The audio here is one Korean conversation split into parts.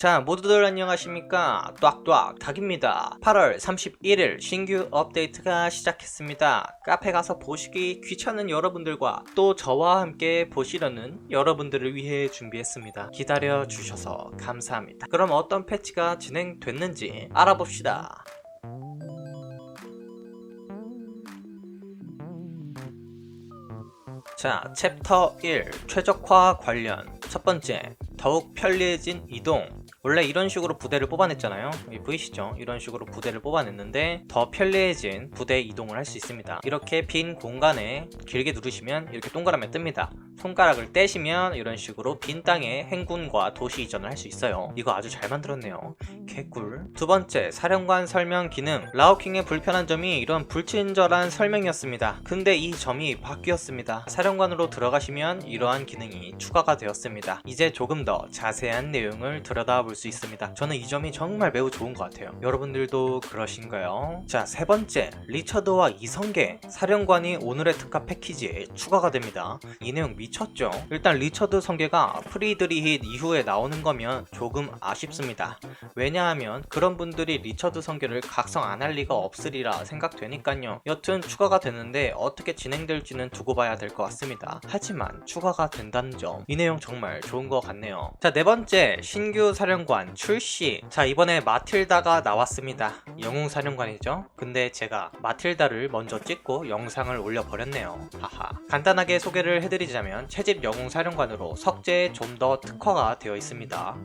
자 모두들 안녕하십니까? ጧጧ 닭입니다. 8월 31일 신규 업데이트가 시작했습니다. 카페 가서 보시기 귀찮은 여러분들과 또 저와 함께 보시려는 여러분들을 위해 준비했습니다. 기다려 주셔서 감사합니다. 그럼 어떤 패치가 진행됐는지 알아봅시다. 자, 챕터 1 최적화 관련 첫 번째 더욱 편리해진 이동. 원래 이런 식으로 부대를 뽑아냈잖아요. 보이시죠? 이런 식으로 부대를 뽑아냈는데 더 편리해진 부대 이동을 할 수 있습니다. 이렇게 빈 공간에 길게 누르시면 이렇게 동그라미 뜹니다 손가락을 떼시면 이런 식으로 빈 땅에 행군과 도시 이전을 할 수 있어요. 이거 아주 잘 만들었네요. 개꿀. 두 번째 사령관 설명 기능. 라오킹의 불편한 점이 이런 불친절한 설명이었습니다. 근데 이 점이 바뀌었습니다. 사령관으로 들어가시면 이러한 기능이 추가가 되었습니다. 이제 조금 더 자세한 내용을 들여다볼 수 있습니다. 저는 이 점이 정말 매우 좋은 것 같아요. 여러분들도 그러신가요? 자 세 번째. 리처드와 이성계. 사령관이 오늘의 특화 패키지에 추가가 됩니다. 이 내용 미 쳤죠 일단 리처드 성계가 프리드리힛 이후에 나오는 거면 조금 아쉽습니다 왜냐하면 그런 분들이 리처드 성계를 각성 안 할 리가 없으리라 생각되니까요. 여튼 추가가 되는데 어떻게 진행될지는 두고 봐야 될 것 같습니다. 하지만 추가가 된다는 점, 이 내용 정말 좋은 것 같네요. 자, 네 번째, 신규 사령관 출시. 자, 이번에 마틸다가 나왔습니다. 영웅 사령관이죠. 근데 제가 마틸다를 먼저 찍고 영상을 올려버렸네요. 하하. 간단하게 소개를 해드리자면 채집 영웅 사령관으로 석재에 좀 더 특화가 되어 있습니다.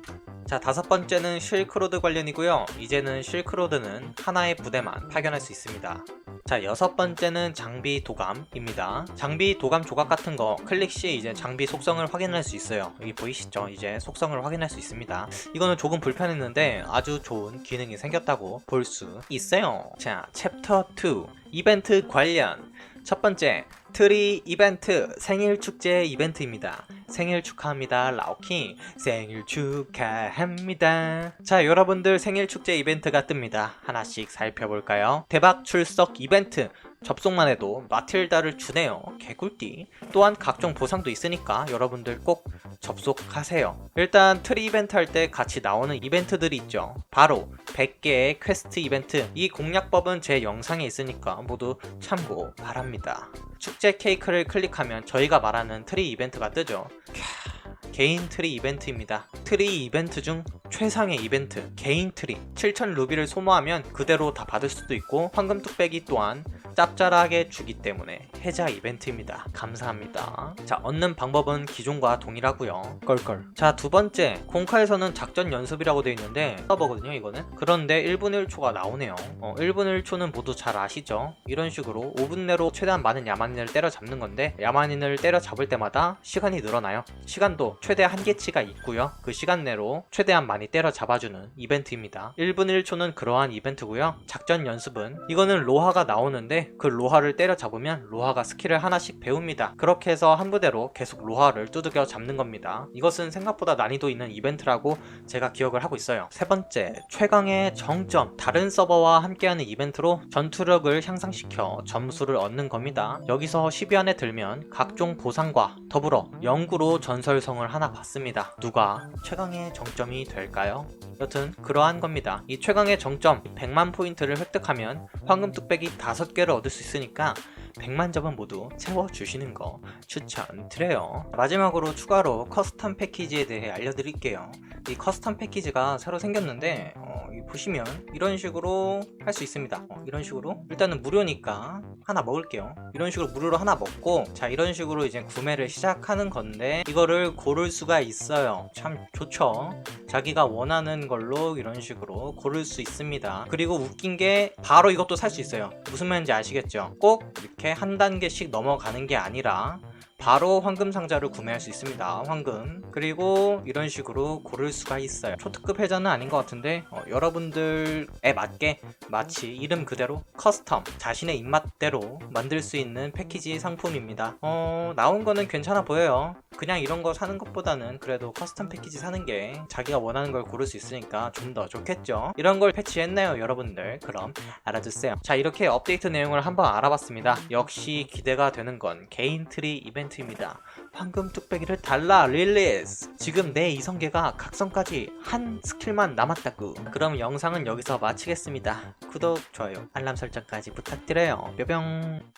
자 다섯 번째는 실크로드 관련이고요. 이제는 실크로드는 하나의 부대만 파견할 수 있습니다. 자 여섯 번째는 장비 도감입니다. 장비 도감 조각 같은 거 클릭 시 이제 장비 속성을 확인할 수 있어요. 여기 보이시죠? 이제 속성을 확인할 수 있습니다. 이거는 조금 불편했는데 아주 좋은 기능이 생겼다고 볼 수 있어요. 자 챕터 2 이벤트 관련. 첫 번째 트리 이벤트 생일 축제 이벤트입니다. 생일 축하합니다 라오킹. 생일 축하합니다. 자 여러분들 생일 축제 이벤트가 뜹니다. 하나씩 살펴볼까요? 대박 출석 이벤트. 접속만 해도 마틸다를 주네요. 개꿀띠. 또한 각종 보상도 있으니까 여러분들 꼭 접속하세요. 일단 트리 이벤트 할 때 같이 나오는 이벤트들이 있죠. 바로 100개의 퀘스트 이벤트. 이 공략법은 제 영상에 있으니까 모두 참고 바랍니다. 축제 케이크를 클릭하면 저희가 말하는 트리 이벤트가 뜨죠. 캬, 개인 트리 이벤트입니다. 트리 이벤트 중 최상의 이벤트 개인 트리. 7000 루비를 소모하면 그대로 다 받을 수도 있고 황금 뚝배기 또한 짭짤하게 주기 때문에 해자 이벤트입니다. 감사합니다. 자, 얻는 방법은 기존과 동일하고요. 껄껄. 자, 두 번째. 공카에서는 작전 연습이라고 되어 있는데 서버거든요, 이거는. 그런데 1분 1초가 나오네요. 어, 1분 1초는 모두 잘 아시죠? 이런 식으로 5분 내로 최대한 많은 야만인을 때려잡는 건데 야만인을 때려잡을 때마다 시간이 늘어나요. 시간도 최대 한계치가 있고요. 그 시간 내로 최대한 많이 때려잡아주는 이벤트입니다. 1분 1초는 그러한 이벤트고요. 작전 연습은 이거는 로하가 나오는데 그 로하를 때려잡으면 로하가 스킬을 하나씩 배웁니다. 그렇게 해서 한 부대로 계속 로하를 두들겨 잡는 겁니다. 이것은 생각보다 난이도 있는 이벤트라고 제가 기억을 하고 있어요. 세 번째, 최강의 정점. 다른 서버와 함께하는 이벤트로 전투력을 향상시켜 점수를 얻는 겁니다. 여기서 10위 안에 들면 각종 보상과 더불어 영구로 전설성을 하나 받습니다. 누가 최강의 정점이 될까요? 여튼 그러한 겁니다. 이 최강의 정점 100만 포인트를 획득하면 황금 뚝배기 5개를 얻을 수 있으니까 100만 점은 모두 채워주시는 거 추천드려요. 마지막으로 추가로 커스텀 패키지에 대해 알려드릴게요. 이 커스텀 패키지가 새로 생겼는데 어, 보시면 이런 식으로 할 수 있습니다. 어, 이런 식으로 일단은 무료니까 하나 먹을게요. 이런 식으로 무료로 하나 먹고 자 이런 식으로 이제 구매를 시작하는 건데 이거를 고를 수가 있어요. 참 좋죠. 자기가 원하는 걸로 이런 식으로 고를 수 있습니다. 그리고 웃긴 게 바로 이것도 살 수 있어요. 무슨 말인지 아시겠죠? 꼭 이렇게 한 단계씩 넘어가는 게 아니라 바로 황금 상자를 구매할 수 있습니다. 황금. 그리고 이런 식으로 고를 수가 있어요. 초특급 회전은 아닌 것 같은데 어, 여러분들에 맞게 마치 이름 그대로 커스텀 자신의 입맛대로 만들 수 있는 패키지 상품입니다. 어, 나온 거는 괜찮아 보여요. 그냥 이런 거 사는 것보다는 그래도 커스텀 패키지 사는 게 자기가 원하는 걸 고를 수 있으니까 좀 더 좋겠죠. 이런 걸 패치했나요, 여러분들? 그럼 알아주세요. 자, 이렇게 업데이트 내용을 한번 알아봤습니다. 역시 기대가 되는 건 개인 트리 이벤트 이벤트입니다. 황금 뚝배기를 달라 릴리스! 지금 내 이성계가 각성까지 한 스킬만 남았다구. 그럼 영상은 여기서 마치겠습니다. 구독, 좋아요, 알람 설정까지 부탁드려요. 뿅뿅.